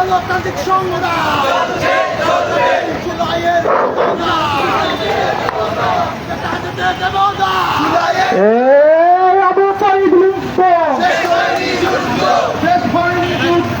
গণতান্ত্রিক সংগ্রাম জুলাইয়ের আবু সাইদ মুক্ত শেষ হয়নি যুদ্ধ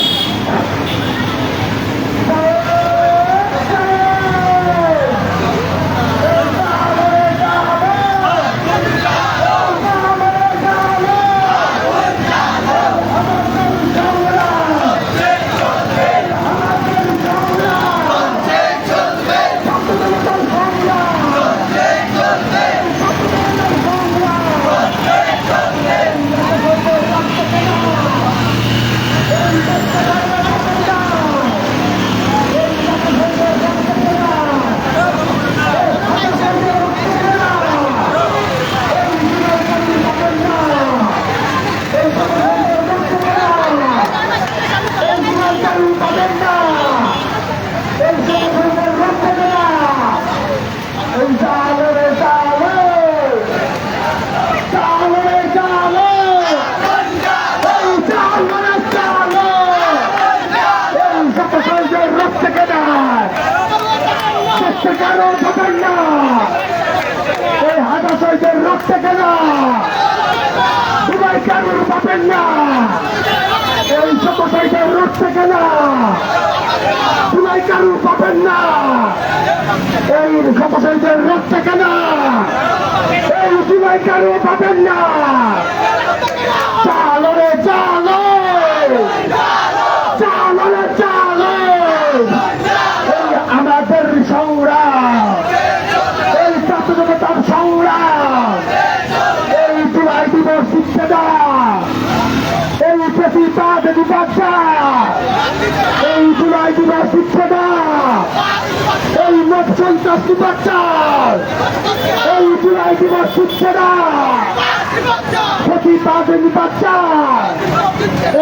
পাবেন না এই জনগণের রক্ত দেনা এই জালো রে জালো জালো রে জালো এই জালো রে জালো এই শত শহীদের রক্ত কেনা চেষ্টা কারও পাবেন না এই হাজার শহীদের রক্তে কেনা দুবাই কারোর পাবেন না। এই শত শহীদের রক্ত কেনা দুবাই কারোর পাবেন না। এই শত শহীদের রক্ত কেনা এই দুবাই কারোর পাবেন না চালো রে চালো চালো রে চালো এই আমাদের সংগ্রাম এই স্বাধীনতার সংগ্রাম এই জুলাই দিবস শিক্ষা এই প্রতিবাদ দিবস এই জুলাই দিবস শিক্ষা এই মোট সন্ত্রাসী বাচ্চা এই জুলাই দিবস শিক্ষা প্রতিবাদ বাচ্চা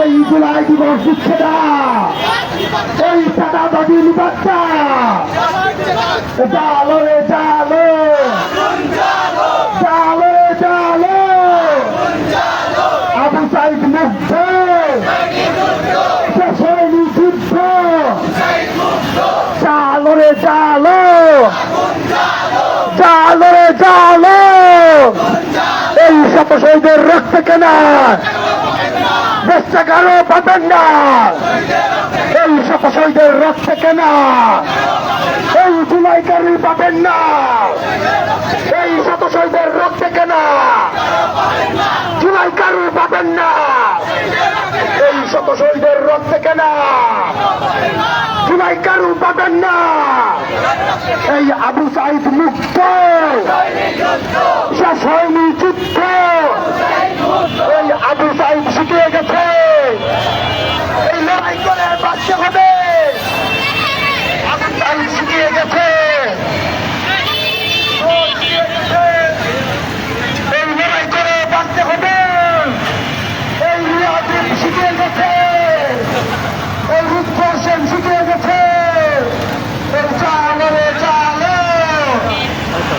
এই জুলাই দিবস শিক্ষা এই চাঁদাবাদী বাচ্চা জালো রে জালো আবু সাইদ মুগ্ধ শেষ হয়নি যুদ্ধ জালো রে জালো জালো। এই শত শহীদের রক্ত কেনা। চেষ্টা কারও পাবেন না। এই শত শহীদের রক্ত কেনা। এই জুলাইকারী পাবেন না। এই শত শহীদের রক্ত কেনা। জুলাই কারু পাবেন না। এই শত শহীদের রক্ত কেনা জুলাই কারু পাবেন না এই আবু সাইদ মুক্ত। শেষ হয়নি যুদ্ধ।